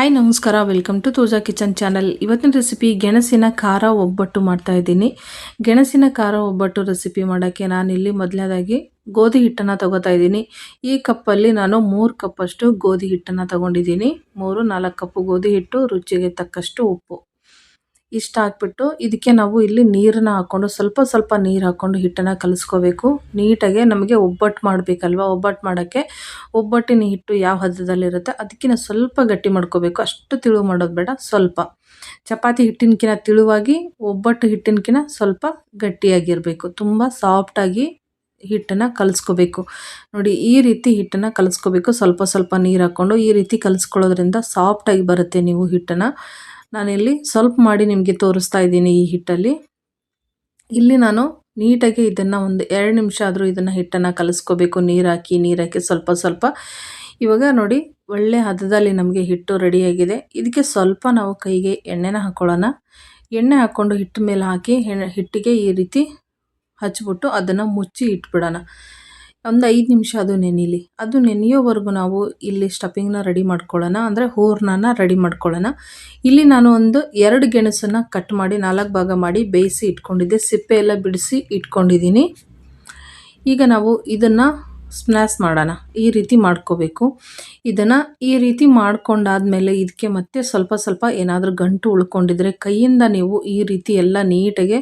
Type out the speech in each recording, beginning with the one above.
Hi ನಮಸ್ಕಾರ. Welcome to Thoja kitchen channel ಇವತ್ತಿನ recipe ಗೆಣಸಿನ ಖಾರ ಒಬ್ಬಟ್ಟು ಮಾಡ್ತಾ ಇದ್ದೀನಿ. ಗೆಣಸಿನ ಖಾರ ಒಬ್ಬಟ್ಟು ರೆಸಿಪಿ ಮಾಡೋಕ್ಕೆ ಇಲ್ಲಿ ಮೊದಲನೇದಾಗಿ ಗೋಧಿ ಹಿಟ್ಟನ್ನು ತಗೋತಾ ಇದ್ದೀನಿ. ಈ ಕಪ್ಪಲ್ಲಿ ನಾನು ಮೂರು ಕಪ್ಪಷ್ಟು ಗೋಧಿ ಹಿಟ್ಟನ್ನು ತಗೊಂಡಿದ್ದೀನಿ. ಮೂರು, ನಾಲ್ಕು ಕಪ್ಪು ಗೋಧಿ ಹಿಟ್ಟು, ರುಚಿಗೆ ತಕ್ಕಷ್ಟು ಉಪ್ಪು. ಇಷ್ಟ ಹಾಕ್ಬಿಟ್ಟು ಇದಕ್ಕೆ ನಾವು ಇಲ್ಲಿ ನೀರನ್ನ ಹಾಕ್ಕೊಂಡು ಸ್ವಲ್ಪ ಸ್ವಲ್ಪ ನೀರು ಹಾಕ್ಕೊಂಡು ಹಿಟ್ಟನ್ನು ಕಲಿಸ್ಕೋಬೇಕು. ನೀಟಾಗೆ ನಮಗೆ ಒಬ್ಬಟ್ಟು ಮಾಡಬೇಕಲ್ವ? ಒಬ್ಬಟ್ಟು ಮಾಡೋಕ್ಕೆ ಒಬ್ಬಟ್ಟಿನ ಹಿಟ್ಟು ಯಾವ ಹದದಲ್ಲಿರುತ್ತೆ ಅದಕ್ಕಿಂತ ಸ್ವಲ್ಪ ಗಟ್ಟಿ ಮಾಡ್ಕೋಬೇಕು. ಅಷ್ಟು ತಿಳು ಮಾಡೋದು ಬೇಡ, ಸ್ವಲ್ಪ. ಚಪಾತಿ ಹಿಟ್ಟಿನಕಿನ ತಿಳುವಾಗಿ ಒಬ್ಬಟ್ಟು ಹಿಟ್ಟಿನಕಿನ ಸ್ವಲ್ಪ ಗಟ್ಟಿಯಾಗಿರಬೇಕು. ತುಂಬ ಸಾಫ್ಟಾಗಿ ಹಿಟ್ಟನ್ನು ಕಲಿಸ್ಕೋಬೇಕು. ನೋಡಿ, ಈ ರೀತಿ ಹಿಟ್ಟನ್ನು ಕಲಿಸ್ಕೋಬೇಕು. ಸ್ವಲ್ಪ ಸ್ವಲ್ಪ ನೀರು ಹಾಕ್ಕೊಂಡು ಈ ರೀತಿ ಕಲಿಸ್ಕೊಳ್ಳೋದ್ರಿಂದ ಸಾಫ್ಟಾಗಿ ಬರುತ್ತೆ ನೀವು ಹಿಟ್ಟನ್ನು. ನಾನಿಲ್ಲಿ ಸ್ವಲ್ಪ ಮಾಡಿ ನಿಮಗೆ ತೋರಿಸ್ತಾ ಇದ್ದೀನಿ ಈ ಹಿಟ್ಟಲ್ಲಿ. ಇಲ್ಲಿ ನಾನು ನೀಟಾಗಿ ಇದನ್ನು ಒಂದು ಎರಡು ನಿಮಿಷ ಆದರೂ ಇದನ್ನು ಹಿಟ್ಟನ್ನು ಕಲಿಸ್ಕೋಬೇಕು. ನೀರು ಹಾಕಿ, ನೀರು ಸ್ವಲ್ಪ ಸ್ವಲ್ಪ. ಇವಾಗ ನೋಡಿ, ಒಳ್ಳೆ ಹದದಲ್ಲಿ ನಮಗೆ ಹಿಟ್ಟು ರೆಡಿಯಾಗಿದೆ ಇದಕ್ಕೆ ಸ್ವಲ್ಪ ನಾವು ಕೈಗೆ ಎಣ್ಣೆನ ಹಾಕ್ಕೊಳ್ಳೋಣ ಎಣ್ಣೆ ಹಾಕ್ಕೊಂಡು ಹಿಟ್ಟು ಮೇಲೆ ಹಾಕಿ ಹಿಟ್ಟಿಗೆ ಈ ರೀತಿ ಹಚ್ಚಿಬಿಟ್ಟು ಅದನ್ನು ಮುಚ್ಚಿ ಇಟ್ಬಿಡೋಣ. ಒಂದು ಐದು ನಿಮಿಷ ಅದು ನೆನೀಲಿ. ಅದು ನೆನೆಯೋವರೆಗೂ ನಾವು ಇಲ್ಲಿ ಸ್ಟಫಿಂಗ್ನ ರೆಡಿ ಮಾಡ್ಕೊಳ್ಳೋಣ. ಅಂದರೆ ಹೂರ್ಣನ ರೆಡಿ ಮಾಡ್ಕೊಳ್ಳೋಣ. ಇಲ್ಲಿ ನಾನು ಒಂದು ಎರಡು ಗೆಣಸನ್ನು ಕಟ್ ಮಾಡಿ, ನಾಲ್ಕು ಭಾಗ ಮಾಡಿ ಬೇಯಿಸಿ ಇಟ್ಕೊಂಡಿದ್ದೆ. ಸಿಪ್ಪೆ ಎಲ್ಲ ಬಿಡಿಸಿ ಇಟ್ಕೊಂಡಿದ್ದೀನಿ. ಈಗ ನಾವು ಇದನ್ನು ಸ್ನ್ಯಾಸ್ ಮಾಡೋಣ. ಈ ರೀತಿ ಮಾಡ್ಕೋಬೇಕು. ಇದನ್ನು ಈ ರೀತಿ ಮಾಡ್ಕೊಂಡಾದಮೇಲೆ ಇದಕ್ಕೆ ಮತ್ತೆ ಸ್ವಲ್ಪ ಸ್ವಲ್ಪ ಏನಾದರೂ ಗಂಟು ಉಳ್ಕೊಂಡಿದ್ರೆ ಕೈಯಿಂದ ನೀವು ಈ ರೀತಿ ಎಲ್ಲ ನೀಟಾಗೆ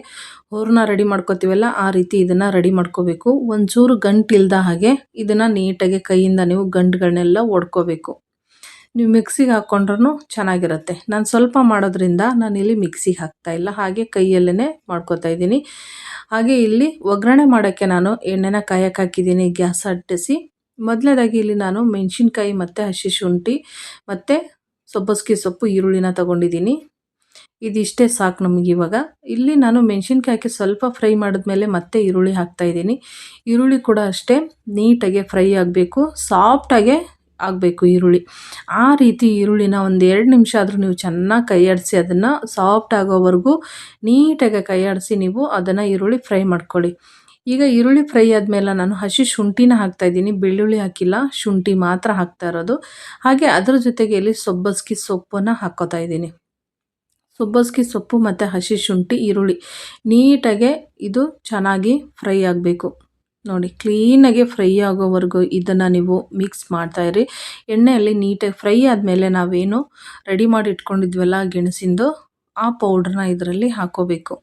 ಹೂರ್ನ ರೆಡಿ ಮಾಡ್ಕೋತೀವಲ್ಲ ಆ ರೀತಿ ಇದನ್ನು ರೆಡಿ ಮಾಡ್ಕೋಬೇಕು. ಒಂಚೂರು ಗಂಟು ಇಲ್ದ ಹಾಗೆ ಇದನ್ನು ನೀಟಾಗಿ ಕೈಯಿಂದ ನೀವು ಗಂಟುಗಳನ್ನೆಲ್ಲ ಒಡ್ಕೋಬೇಕು. ನೀವು ಮಿಕ್ಸಿಗೆ ಹಾಕ್ಕೊಂಡ್ರೂ ಚೆನ್ನಾಗಿರುತ್ತೆ. ನಾನು ಸ್ವಲ್ಪ ಮಾಡೋದ್ರಿಂದ ನಾನು ಇಲ್ಲಿ ಮಿಕ್ಸಿಗೆ ಹಾಕ್ತಾ ಇಲ್ಲ. ಹಾಗೆ ಕೈಯಲ್ಲೇ ಮಾಡ್ಕೋತಾ ಇದ್ದೀನಿ. ಹಾಗೆ ಇಲ್ಲಿ ಒಗ್ಗರಣೆ ಮಾಡೋಕ್ಕೆ ನಾನು ಎಣ್ಣೆನ ಕಾಯಕ್ಕೆ ಹಾಕಿದ್ದೀನಿ, ಗ್ಯಾಸ್ ಅಟ್ಟಿಸಿ ಮೊದಲನೇದಾಗಿ ಇಲ್ಲಿ ನಾನು ಮೆಣಸಿನ್ಕಾಯಿ ಮತ್ತು ಹಸಿ ಶುಂಠಿ ಮತ್ತು ಸೊಬ್ಬಸ್ಗೆ ಸೊಪ್ಪು ಈರುಳ್ಳಿನ ತೊಗೊಂಡಿದ್ದೀನಿ. ಇದಿಷ್ಟೇ ಸಾಕು ನಮಗೆ ಇವಾಗ. ಇಲ್ಲಿ ನಾನು ಮೆಣಸಿನ್ಕಾಯಿಗೆ ಸ್ವಲ್ಪ ಫ್ರೈ ಮಾಡಿದ್ಮೇಲೆ ಮತ್ತೆ ಈರುಳ್ಳಿ ಹಾಕ್ತಾ ಇದ್ದೀನಿ. ಈರುಳ್ಳಿ ಕೂಡ ಅಷ್ಟೇ ನೀಟಾಗೆ ಫ್ರೈ ಆಗಬೇಕು. ಸಾಫ್ಟಾಗೆ ಆಗಬೇಕು ಈರುಳ್ಳಿ. ಆ ರೀತಿ ಈರುಳ್ಳಿನ ಒಂದು ಎರಡು ನಿಮಿಷ ಆದರೂ ನೀವು ಚೆನ್ನಾಗಿ ಕೈಯಾಡಿಸಿ ಅದನ್ನು ಸಾಫ್ಟ್ ಆಗೋವರೆಗೂ ನೀಟಾಗಿ ಕೈಯಾಡಿಸಿ ನೀವು ಅದನ್ನು ಈರುಳ್ಳಿ ಫ್ರೈ ಮಾಡ್ಕೊಳ್ಳಿ. ಈಗ ಈರುಳ್ಳಿ ಫ್ರೈ ಆದಮೇಲೆ ನಾನು ಹಸಿ ಶುಂಠಿನ ಹಾಕ್ತಾಯಿದ್ದೀನಿ ಬೆಳ್ಳುಳ್ಳಿ ಹಾಕಿಲ್ಲ, ಶುಂಠಿ ಮಾತ್ರ ಹಾಕ್ತಾ ಇರೋದು. ಹಾಗೆ ಅದರ ಜೊತೆಗೆ ಇಲ್ಲಿ ಸೊಬ್ಬಸ್ಗಿ ಸೊಪ್ಪನ್ನು ಹಾಕೋತಾ ಇದ್ದೀನಿ. ಸೊಬ್ಬಸ್ಗಿ ಸೊಪ್ಪು ಮತ್ತು ಹಸಿ ಶುಂಠಿ ಈರುಳ್ಳಿ ನೀಟಾಗೆ ಇದು ಚೆನ್ನಾಗಿ ಫ್ರೈ ಆಗಬೇಕು. ನೋಡಿ, ಕ್ಲೀನಾಗಿ ಫ್ರೈ ಆಗೋವರೆಗೂ ಇದನ್ನು ನೀವು ಮಿಕ್ಸ್ ಮಾಡ್ತಾಯಿರಿ ಎಣ್ಣೆಯಲ್ಲಿ ನೀಟಾಗಿ ಫ್ರೈ ಆದಮೇಲೆ ನಾವೇನು ರೆಡಿ ಮಾಡಿ ಇಟ್ಕೊಂಡಿದ್ವಲ್ಲ ಗೆಣಸಿಂದು, ಆ ಪೌಡ್ರನ್ನ ಇದರಲ್ಲಿ ಹಾಕೋಬೇಕು.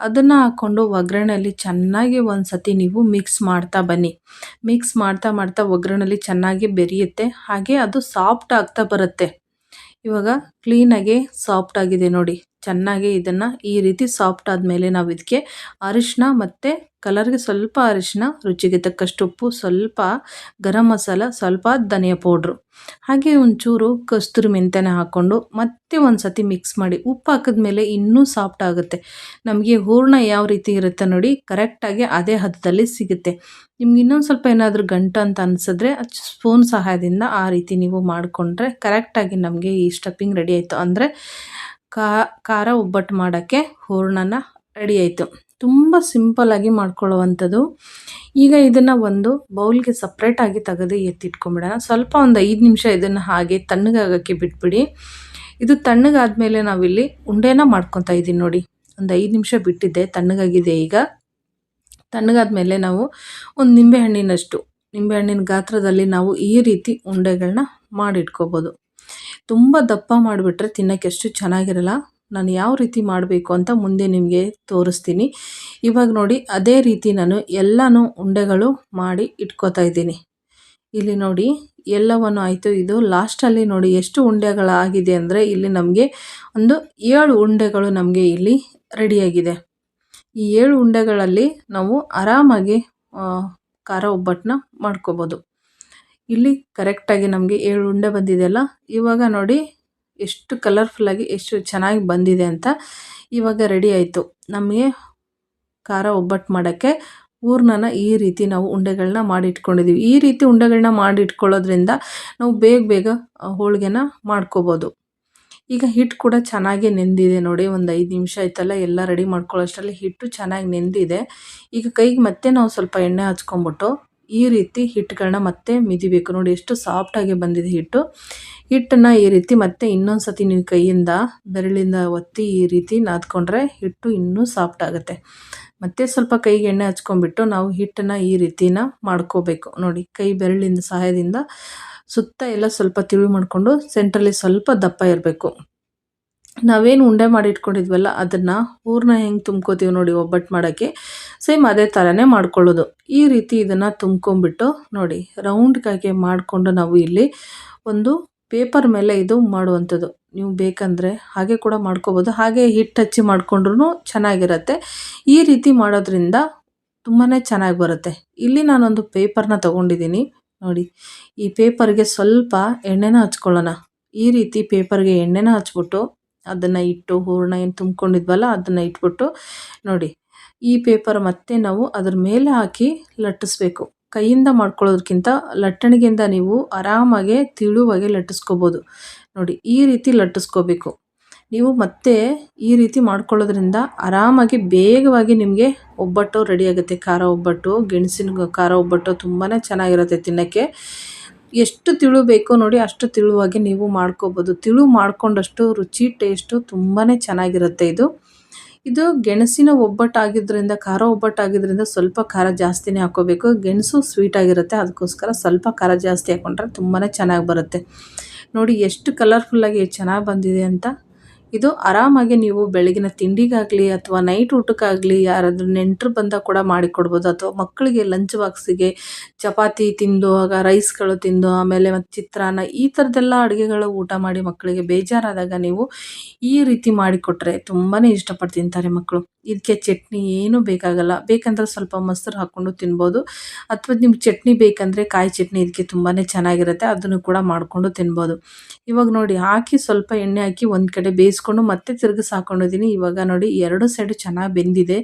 ಅದನ್ನು ಹಾಕ್ಕೊಂಡು ಒಗ್ಗರಣೆಯಲ್ಲಿ ಚೆನ್ನಾಗಿ ಒಂದು ಸತಿ ನೀವು ಮಿಕ್ಸ್ ಮಾಡ್ತಾ ಬನ್ನಿ. ಮಿಕ್ಸ್ ಮಾಡ್ತಾ ಮಾಡ್ತಾ ಒಗ್ಗರಣೆಯಲ್ಲಿ ಚೆನ್ನಾಗಿ ಬೆರೆಯುತ್ತೆ. ಹಾಗೆ ಅದು ಸಾಫ್ಟ್ ಆಗ್ತಾ ಬರುತ್ತೆ. ಇವಾಗ ಕ್ಲೀನಾಗಿ ಸಾಫ್ಟ್ ಆಗಿದೆ ನೋಡಿ. ಚೆನ್ನಾಗಿ ಇದನ್ನು ಈ ರೀತಿ ಸಾಫ್ಟ್ ಆದಮೇಲೆ ನಾವು ಇದಕ್ಕೆ ಅರಿಶಿನ ಮತ್ತು ಕಲರ್ಗೆ ಸ್ವಲ್ಪ ಅರಿಶಿನ ರುಚಿಗೆ ತಕ್ಕಷ್ಟು ಉಪ್ಪು, ಸ್ವಲ್ಪ ಗರಂ ಮಸಾಲ, ಸ್ವಲ್ಪ ಧನಿಯಾ ಪೌಡ್ರು. ಹಾಗೆ ಒಂಚೂರು ಕಸ್ತೂರಿ ಮೆಂತ್ಯನ ಹಾಕ್ಕೊಂಡು ಮತ್ತೆ ಒಂದು ಸತಿ ಮಿಕ್ಸ್ ಮಾಡಿ ಉಪ್ಪು ಹಾಕಿದ್ಮೇಲೆ ಇನ್ನೂ ಸಾಫ್ಟ್ ಆಗುತ್ತೆ. ನಮಗೆ ಹೂರ್ಣ ಯಾವ ರೀತಿ ಇರುತ್ತೆ ನೋಡಿ ಕರೆಕ್ಟಾಗಿ ಅದೇ ಹದದಲ್ಲಿ ಸಿಗುತ್ತೆ. ನಿಮ್ಗೆ ಇನ್ನೊಂದು ಸ್ವಲ್ಪ ಏನಾದರೂ ಗಂಟು ಅಂತ ಅನಿಸಿದ್ರೆ ಸ್ಪೂನ್ ಸಹಾಯದಿಂದ ಆ ರೀತಿ ನೀವು ಮಾಡಿಕೊಂಡ್ರೆ ಕರೆಕ್ಟಾಗಿ ನಮಗೆ ಈ ಸ್ಟಫಿಂಗ್ ರೆಡಿ ಆಯಿತು. ಅಂದರೆ ಖಾರ ಒಬ್ಬಟ್ಟು ಮಾಡೋಕ್ಕೆ ಹೂರ್ಣನ ರೆಡಿ ಆಯಿತು. ತುಂಬ ಸಿಂಪಲಾಗಿ ಮಾಡ್ಕೊಳ್ಳುವಂಥದ್ದು. ಈಗ ಇದನ್ನು ಒಂದು ಬೌಲ್ಗೆ ಸಪ್ರೇಟಾಗಿ ತೆಗೆದು ಎತ್ತಿಟ್ಕೊಂಬಿಡೋಣ. ಸ್ವಲ್ಪ ಒಂದು ಐದು ನಿಮಿಷ ಇದನ್ನು ಹಾಗೆ ತಣ್ಣಗಾಗೋಕ್ಕೆ ಬಿಟ್ಬಿಡಿ. ಇದು ತಣ್ಣಗಾದಮೇಲೆ ನಾವಿಲ್ಲಿ ಉಂಡೆನ ಮಾಡ್ಕೊತಾ ಇದ್ದೀನಿ ನೋಡಿ. ಒಂದು ಐದು ನಿಮಿಷ ಬಿಟ್ಟಿದ್ದೆ, ತಣ್ಣಗಾಗಿದೆ ಈಗ. ತಣ್ಣಗಾದ್ಮೇಲೆ ನಾವು ಒಂದು ನಿಂಬೆಹಣ್ಣಿನಷ್ಟು, ನಿಂಬೆಹಣ್ಣಿನ ಗಾತ್ರದಲ್ಲಿ ನಾವು ಈ ರೀತಿ ಉಂಡೆಗಳನ್ನ ಮಾಡಿಟ್ಕೋಬೋದು. ತುಂಬ ದಪ್ಪ ಮಾಡಿಬಿಟ್ರೆ ತಿನ್ನೋಕ್ಕೆ ಎಷ್ಟು ಚೆನ್ನಾಗಿರಲ್ಲ. ನಾನು ಯಾವ ರೀತಿ ಮಾಡಬೇಕು ಅಂತ ಮುಂದೆ ನಿಮಗೆ ತೋರಿಸ್ತೀನಿ. ಇವಾಗ ನೋಡಿ, ಅದೇ ರೀತಿ ನಾನು ಎಲ್ಲನೂ ಉಂಡೆಗಳು ಮಾಡಿ ಇಟ್ಕೋತಾ ಇದ್ದೀನಿ. ಇಲ್ಲಿ ನೋಡಿ, ಎಲ್ಲವನ್ನು ಆಯಿತು. ಇದು ಲಾಸ್ಟಲ್ಲಿ ನೋಡಿ ಎಷ್ಟು ಉಂಡೆಗಳಾಗಿದೆ ಅಂದರೆ ಇಲ್ಲಿ ನಮಗೆ ಒಂದು ಏಳು ಉಂಡೆಗಳು ನಮಗೆ ಇಲ್ಲಿ ರೆಡಿಯಾಗಿದೆ. ಈ ಏಳು ಉಂಡೆಗಳಲ್ಲಿ ನಾವು ಆರಾಮಾಗಿ ಖಾರ ಒಬ್ಬಟ್ಟನ್ನ ಮಾಡ್ಕೋಬೋದು. ಇಲ್ಲಿ ಕರೆಕ್ಟಾಗಿ ನಮಗೆ ಏಳು ಉಂಡೆ ಬಂದಿದೆಯಲ್ಲ ಇವಾಗ ನೋಡಿ ಎಷ್ಟು ಕಲರ್ಫುಲ್ಲಾಗಿ ಎಷ್ಟು ಚೆನ್ನಾಗಿ ಬಂದಿದೆ ಅಂತ ಇವಾಗ ರೆಡಿ ಆಯಿತು. ನಮಗೆ ಖಾರ ಒಬ್ಬಟ್ಟು ಮಾಡೋಕ್ಕೆ ಹೂರ್ಣನ ಈ ರೀತಿ ನಾವು ಉಂಡೆಗಳನ್ನ ಮಾಡಿಟ್ಕೊಂಡಿದ್ದೀವಿ ಈ ರೀತಿ ಉಂಡೆಗಳನ್ನ ಮಾಡಿಟ್ಕೊಳ್ಳೋದ್ರಿಂದ ನಾವು ಬೇಗ ಬೇಗ ಹೋಳಿಗೆನ ಮಾಡ್ಕೋಬೋದು. ಈಗ ಹಿಟ್ಟು ಕೂಡ ಚೆನ್ನಾಗಿ ನೆಂದಿದೆ ನೋಡಿ, ಒಂದು ಐದು ನಿಮಿಷ ಆಯ್ತಲ್ಲ ಎಲ್ಲ ರೆಡಿ ಮಾಡ್ಕೊಳ್ಳೋಷ್ಟರಲ್ಲಿ ಹಿಟ್ಟು ಚೆನ್ನಾಗಿ ನೆಂದಿದೆ. ಈಗ ಕೈಗೆ ಮತ್ತೆ ನಾವು ಸ್ವಲ್ಪ ಎಣ್ಣೆ ಹಚ್ಕೊಂಬಿಟ್ಟು ಈ ರೀತಿ ಹಿಟ್ಟುಗಳನ್ನ ಮತ್ತೆ ಮಿದಿಬೇಕು. ನೋಡಿ ಎಷ್ಟು ಸಾಫ್ಟಾಗಿ ಬಂದಿದೆ ಹಿಟ್ಟು. ಹಿಟ್ಟನ್ನು ಈ ರೀತಿ ಮತ್ತೆ ಇನ್ನೊಂದು ಸತಿ ನೀವು ಕೈಯಿಂದ ಬೆರಳಿಂದ ಒತ್ತಿ ಈ ರೀತಿ ನಾದ್ಕೊಂಡ್ರೆ ಹಿಟ್ಟು ಇನ್ನೂ ಸಾಫ್ಟ್ ಆಗುತ್ತೆ. ಮತ್ತೆ ಸ್ವಲ್ಪ ಕೈಗೆ ಎಣ್ಣೆ ಹಚ್ಕೊಂಡ್ಬಿಟ್ಟು ನಾವು ಹಿಟ್ಟನ್ನು ಈ ರೀತಿನ ಮಾಡ್ಕೋಬೇಕು. ನೋಡಿ ಕೈ ಬೆರಳಿನ ಸಹಾಯದಿಂದ ಸುತ್ತ ಎಲ್ಲ ಸ್ವಲ್ಪ ತಿಳಿ ಮಾಡಿಕೊಂಡು ಸೆಂಟ್ರಲ್ಲಿ ಸ್ವಲ್ಪ ದಪ್ಪ ಇರಬೇಕು. ನಾವೇನು ಉಂಡೆ ಮಾಡಿ ಇಟ್ಕೊಂಡಿದ್ವಲ್ಲ, ಅದನ್ನು ಊರನ್ನ ಹೆಂಗೆ ತುಂಬ್ಕೋತೀವಿ ನೋಡಿ ಒಬ್ಬಟ್ಟು ಮಾಡೋಕ್ಕೆ. ಸೇಮ್ ಅದೇ ಥರನೇ ಮಾಡ್ಕೊಳ್ಳೋದು. ಈ ರೀತಿ ಇದನ್ನು ತುಂಬ್ಕೊಂಬಿಟ್ಟು ನೋಡಿ ರೌಂಡ್ಗಾಗಿ ಮಾಡಿಕೊಂಡು ನಾವು ಇಲ್ಲಿ ಒಂದು ಪೇಪರ್ ಮೇಲೆ ಇದು ಮಾಡುವಂಥದ್ದು. ನೀವು ಬೇಕಂದರೆ ಹಾಗೆ ಕೂಡ ಮಾಡ್ಕೋಬೋದು. ಹಾಗೆ ಹಿಟ್ಟು ಹಚ್ಚಿ ಮಾಡಿಕೊಂಡ್ರೂ ಚೆನ್ನಾಗಿರುತ್ತೆ. ಈ ರೀತಿ ಮಾಡೋದ್ರಿಂದ ತುಂಬಾ ಚೆನ್ನಾಗಿ ಬರುತ್ತೆ. ಇಲ್ಲಿ ನಾನೊಂದು ಪೇಪರ್ನ ತೊಗೊಂಡಿದ್ದೀನಿ. ನೋಡಿ, ಈ ಪೇಪರ್ಗೆ ಸ್ವಲ್ಪ ಎಣ್ಣೆನ ಹಚ್ಕೊಳ್ಳೋಣ. ಈ ರೀತಿ ಪೇಪರ್ಗೆ ಎಣ್ಣೆನ ಹಚ್ಬಿಟ್ಟು ಅದನ್ನು ಇಟ್ಟು ಹೂರಣ ಏನು ತುಂಬ್ಕೊಂಡಿದ್ವಲ್ಲ, ಅದನ್ನು ಇಟ್ಬಿಟ್ಟು ನೋಡಿ ಈ ಪೇಪರ್ ಮತ್ತೆ ನಾವು ಅದ್ರ ಮೇಲೆ ಹಾಕಿ ಲಟ್ಟಿಸ್ಬೇಕು. ಕೈಯಿಂದ ಮಾಡ್ಕೊಳ್ಳೋದಕ್ಕಿಂತ ಲಟ್ಟಣಿಗೆಯಿಂದ ನೀವು ಆರಾಮಾಗೆ ತಿಳುವಾಗೆ ಲಟ್ಟಿಸ್ಕೋಬೋದು. ನೋಡಿ, ಈ ರೀತಿ ಲಟ್ಟಿಸ್ಕೋಬೇಕು. ನೀವು ಮತ್ತೆ ಈ ರೀತಿ ಮಾಡ್ಕೊಳ್ಳೋದ್ರಿಂದ ಆರಾಮಾಗಿ ಬೇಗವಾಗಿ ನಿಮಗೆ ಒಬ್ಬಟ್ಟು ರೆಡಿ ಆಗುತ್ತೆ. ಖಾರ ಒಬ್ಬಟ್ಟು, ಗೆಣಸಿನ ಖಾರ ಒಬ್ಬಟ್ಟು ತುಂಬಾ ಚೆನ್ನಾಗಿರುತ್ತೆ ತಿನ್ನೋಕ್ಕೆ. ಎಷ್ಟು ತಿಳು ಬೇಕೋ ನೋಡಿ ಅಷ್ಟು ತಿಳುವಾಗಿ ನೀವು ಮಾಡ್ಕೋಬೋದು. ತಿಳು ಮಾಡ್ಕೊಂಡಷ್ಟು ರುಚಿ ಟೇಸ್ಟು ತುಂಬಾ ಚೆನ್ನಾಗಿರುತ್ತೆ ಇದು. ಇದು ಗೆಣಸಿನ ಒಬ್ಬಟ್ಟಾಗಿದ್ದರಿಂದ ಖಾರ ಒಬ್ಬಟ್ಟಾಗಿದ್ದರಿಂದ ಸ್ವಲ್ಪ ಖಾರ ಜಾಸ್ತಿನೇ ಹಾಕೋಬೇಕು. ಗೆಣಸು ಸ್ವೀಟ್ ಆಗಿರುತ್ತೆ. ಅದಕ್ಕೋಸ್ಕರ ಸ್ವಲ್ಪ ಖಾರ ಜಾಸ್ತಿ ಹಾಕ್ಕೊಂಡ್ರೆ ತುಂಬಾ ಚೆನ್ನಾಗಿ ಬರುತ್ತೆ. ನೋಡಿ ಎಷ್ಟು ಕಲರ್ಫುಲ್ಲಾಗಿ ಚೆನ್ನಾಗಿ ಬಂದಿದೆ ಅಂತ. ಇದು ಆರಾಮಾಗಿ ನೀವು ಬೆಳಗಿನ ತಿಂಡಿಗಾಗಲಿ ಅಥವಾ ನೈಟ್ ಊಟಕ್ಕಾಗಲಿ ಯಾರಾದರೂ ನೆಂಟರು ಬಂದಾಗ ಕೂಡ ಮಾಡಿಕೊಡ್ಬೋದು. ಅಥವಾ ಮಕ್ಕಳಿಗೆ ಲಂಚ್ ಬಾಕ್ಸಿಗೆ ಚಪಾತಿ ತಿಂದು, ಆಗ ರೈಸ್ಗಳು ತಿಂದು, ಆಮೇಲೆ ಮತ್ತು ಚಿತ್ರಾನ್ನ ಈ ಥರದ್ದೆಲ್ಲ ಅಡುಗೆಗಳು ಊಟ ಮಾಡಿ ಮಕ್ಕಳಿಗೆ ಬೇಜಾರಾದಾಗ ನೀವು ಈ ರೀತಿ ಮಾಡಿಕೊಟ್ರೆ ತುಂಬಾ ಇಷ್ಟಪಟ್ಟು ತಿಂತಾರೆ ಮಕ್ಕಳು. ಇದಕ್ಕೆ ಚಟ್ನಿ ಏನೂ ಬೇಕಾಗಲ್ಲ. ಬೇಕಂದ್ರೆ ಸ್ವಲ್ಪ ಮೊಸರು ಹಾಕ್ಕೊಂಡು ತಿನ್ಬೋದು. ಅಥವಾ ನಿಮ್ಗೆ ಚಟ್ನಿ ಬೇಕಂದರೆ ಕಾಯಿ ಚಟ್ನಿ ಇದಕ್ಕೆ ತುಂಬಾ ಚೆನ್ನಾಗಿರುತ್ತೆ. ಅದನ್ನು ಕೂಡ ಮಾಡಿಕೊಂಡು ತಿನ್ಬೋದು. ಇವಾಗ ನೋಡಿ ಹಾಕಿ ಸ್ವಲ್ಪ ಎಣ್ಣೆ ಹಾಕಿ ಒಂದು ಕಡೆ ಬೇಯಿಸ್ಕೊಂಡು ಮತ್ತೆ ತಿರುಗಿಸಿ ಹಾಕೊಂಡಿದ್ದೀನಿ. ಇವಾಗ ನೋಡಿ ಎರಡು ಸೈಡು ಚೆನ್ನಾಗಿ ಬೆಂದಿದೆ.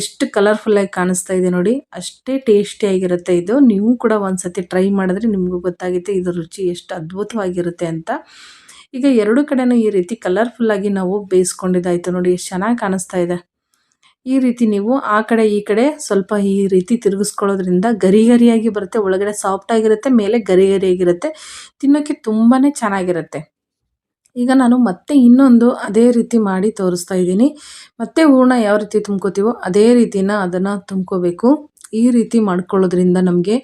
ಎಷ್ಟು ಕಲರ್ಫುಲ್ಲಾಗಿ ಕಾಣಿಸ್ತಾ ಇದೆ ನೋಡಿ. ಅಷ್ಟೇ ಟೇಸ್ಟಿಯಾಗಿರುತ್ತೆ ಇದು. ನೀವು ಕೂಡ ಒಂದು ಸತಿ ಟ್ರೈ ಮಾಡಿದ್ರೆ ನಿಮಗೂ ಗೊತ್ತಾಗುತ್ತೆ ಇದು ರುಚಿ ಎಷ್ಟು ಅದ್ಭುತವಾಗಿರುತ್ತೆ ಅಂತ. ಈಗ ಎರಡು ಕಡೆನೂ ಈ ರೀತಿ ಕಲರ್ಫುಲ್ಲಾಗಿ ನಾವು ಬೇಯಿಸ್ಕೊಂಡಿದ್ದಾಯಿತು ನೋಡಿ. ಎಷ್ಟು ಚೆನ್ನಾಗಿ ಕಾಣಿಸ್ತಾ ಇದೆ. ಈ ರೀತಿ ನೀವು ಆ ಕಡೆ ಈ ಕಡೆ ಸ್ವಲ್ಪ ಈ ರೀತಿ ತಿರುಗಿಸ್ಕೊಳ್ಳೋದ್ರಿಂದ ಗರಿ ಗರಿಯಾಗಿ ಬರುತ್ತೆ. ಒಳಗಡೆ ಸಾಫ್ಟ್ ಆಗಿರುತ್ತೆ, ಮೇಲೆ ಗರಿ ಗರಿಯಾಗಿರುತ್ತೆ. ತಿನ್ನೋಕ್ಕೆ ತುಂಬಾ ಚೆನ್ನಾಗಿರುತ್ತೆ. ಈಗ ನಾನು ಮತ್ತೆ ಇನ್ನೊಂದು ಅದೇ ರೀತಿ ಮಾಡಿ ತೋರಿಸ್ತಾ ಇದ್ದೀನಿ. ಮತ್ತೆ ಹೂರ್ಣ ಯಾವ ರೀತಿ ತುಂಬ್ಕೋತೀವೋ ಅದೇ ರೀತಿನ ಅದನ್ನು ತುಂಬ್ಕೋಬೇಕು. ಈ ರೀತಿ ಮಾಡ್ಕೊಳ್ಳೋದ್ರಿಂದ ನಮಗೆ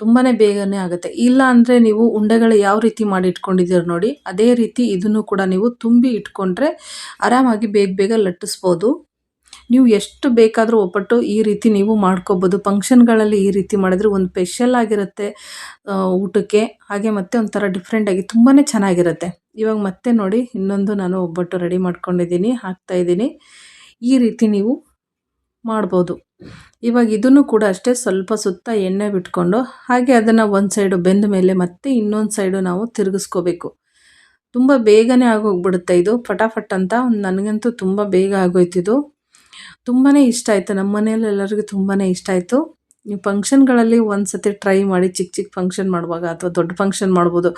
ತುಂಬಾ ಬೇಗನೆ ಆಗುತ್ತೆ. ಇಲ್ಲ ಅಂದರೆ ನೀವು ಉಂಡೆಗಳು ಯಾವ ರೀತಿ ಮಾಡಿ ಇಟ್ಕೊಂಡಿದ್ದೀರ ನೋಡಿ, ಅದೇ ರೀತಿ ಇದನ್ನು ಕೂಡ ನೀವು ತುಂಬಿ ಇಟ್ಕೊಂಡ್ರೆ ಆರಾಮಾಗಿ ಬೇಗ ಬೇಗ ಲಟ್ಟಿಸ್ಬೋದು. ನೀವು ಎಷ್ಟು ಬೇಕಾದರೂ ಒಬ್ಬಟ್ಟು ಈ ರೀತಿ ನೀವು ಮಾಡ್ಕೋಬೋದು. ಫಂಕ್ಷನ್ಗಳಲ್ಲಿ ಈ ರೀತಿ ಮಾಡಿದ್ರೆ ಒಂದು ಸ್ಪೆಷಲ್ ಆಗಿರುತ್ತೆ ಊಟಕ್ಕೆ. ಹಾಗೆ ಮತ್ತೆ ಒಂಥರ ಡಿಫ್ರೆಂಟಾಗಿ ತುಂಬಾ ಚೆನ್ನಾಗಿರುತ್ತೆ. ಇವಾಗ ಮತ್ತೆ ನೋಡಿ, ಇನ್ನೊಂದು ನಾನು ಒಬ್ಬಟ್ಟು ರೆಡಿ ಮಾಡ್ಕೊಂಡಿದ್ದೀನಿ ಹಾಕ್ತಾಯಿದ್ದೀನಿ ಈ ರೀತಿ ನೀವು ಮಾಡ್ಬೋದು. ಇವಾಗ ಇದನ್ನು ಕೂಡ ಅಷ್ಟೇ ಸ್ವಲ್ಪ ಸುತ್ತ ಎಣ್ಣೆ ಬಿಟ್ಕೊಂಡು, ಹಾಗೆ ಅದನ್ನು ಒಂದು ಸೈಡು ಬೆಂದ ಮೇಲೆ ಮತ್ತೆ ಇನ್ನೊಂದು ಸೈಡು ನಾವು ತಿರುಗಿಸ್ಕೋಬೇಕು. ತುಂಬ ಬೇಗನೆ ಆಗೋಗ್ಬಿಡುತ್ತೆ ಇದು. ಫಟಾಫಟ್ ಅಂತ ನನಗಂತೂ ತುಂಬ ಬೇಗ ಆಗೋಯ್ತಿದು ತುಂಬಾ ಇಷ್ಟ ಆಯಿತು. ನಮ್ಮ ಮನೆಯಲ್ಲಿ ಎಲ್ಲರಿಗೂ ತುಂಬಾ ಇಷ್ಟ ಆಯಿತು. ನೀವು ಫಂಕ್ಷನ್ಗಳಲ್ಲಿ ಒಂದು ಸತಿ ಟ್ರೈ ಮಾಡಿ ಚಿಕ್ಕ ಚಿಕ್ಕ ಫಂಕ್ಷನ್ ಮಾಡುವಾಗ ಅಥವಾ ದೊಡ್ಡ ಫಂಕ್ಷನ್ ಮಾಡ್ಬೋದು.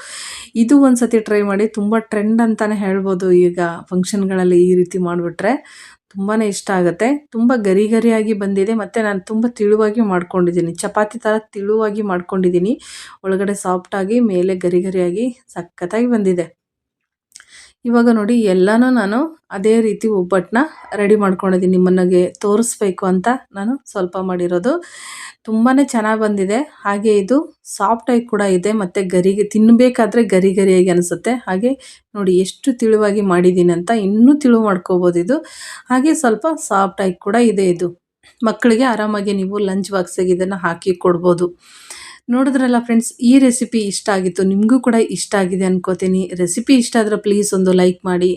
ಇದು ಒಂದು ಸತಿ ಟ್ರೈ ಮಾಡಿ, ತುಂಬ ಟ್ರೆಂಡ್ ಅಂತಲೇ ಹೇಳ್ಬೋದು. ಈಗ ಫಂಕ್ಷನ್ಗಳಲ್ಲಿ ಈ ರೀತಿ ಮಾಡಿಬಿಟ್ರೆ ತುಂಬಾ ಇಷ್ಟ ಆಗುತ್ತೆ. ತುಂಬ ಗರಿ ಗರಿಯಾಗಿ ಬಂದಿದೆ. ಮತ್ತು ನಾನು ತುಂಬ ತಿಳುವಾಗಿ ಮಾಡ್ಕೊಂಡಿದ್ದೀನಿ. ಚಪಾತಿ ಥರ ತಿಳುವಾಗಿ ಮಾಡ್ಕೊಂಡಿದ್ದೀನಿ. ಒಳಗಡೆ ಸಾಫ್ಟಾಗಿ ಮೇಲೆ ಗರಿ ಗರಿಯಾಗಿ ಸಖತ್ತಾಗಿ ಬಂದಿದೆ. ಇವಾಗ ನೋಡಿ, ಎಲ್ಲನೂ ನಾನು ಅದೇ ರೀತಿ ಒಬ್ಬಟ್ಟನ್ನ ರೆಡಿ ಮಾಡ್ಕೊಂಡಿದ್ದೀನಿ. ನಿಮ್ಮನ್ನಗೆ ತೋರಿಸ್ಬೇಕು ಅಂತ ನಾನು ಸ್ವಲ್ಪ ಮಾಡಿರೋದು. ತುಂಬಾ ಚೆನ್ನಾಗಿ ಬಂದಿದೆ. ಹಾಗೆ ಇದು ಸಾಫ್ಟಾಗಿ ಕೂಡ ಇದೆ ಮತ್ತು ಗರಿಗೆ ತಿನ್ನಬೇಕಾದ್ರೆ ಗರಿ ಗರಿಯಾಗಿ ಅನಿಸುತ್ತೆ. ಹಾಗೆ ನೋಡಿ, ಎಷ್ಟು ತಿಳುವಾಗಿ ಮಾಡಿದ್ದೀನಿ ಅಂತ ಇನ್ನೂ ತಿಳು ಮಾಡ್ಕೋಬೋದು ಇದು. ಹಾಗೆ ಸ್ವಲ್ಪ ಸಾಫ್ಟಾಗಿ ಕೂಡ ಇದೆ ಇದು. ಮಕ್ಕಳಿಗೆ ಆರಾಮಾಗಿ ನೀವು ಲಂಚ್ ಬಾಕ್ಸಿಗೆ ಇದನ್ನು ಹಾಕಿ ಕೊಡ್ಬೋದು. ನೋಡಿದ್ರಲ್ಲ ಫ್ರೆಂಡ್ಸ್ ಈ ರೆಸಿಪಿ ಇಷ್ಟ ಆಗಿತ್ತು. ನಿಮಗೂ ಕೂಡ ಇಷ್ಟ ಆಗಿದೆ ಅನ್ಕೋತೀನಿ. ರೆಸಿಪಿ ಇಷ್ಟ ಆದರೆ ಪ್ಲೀಸ್ ಒಂದು ಲೈಕ್ ಮಾಡಿ.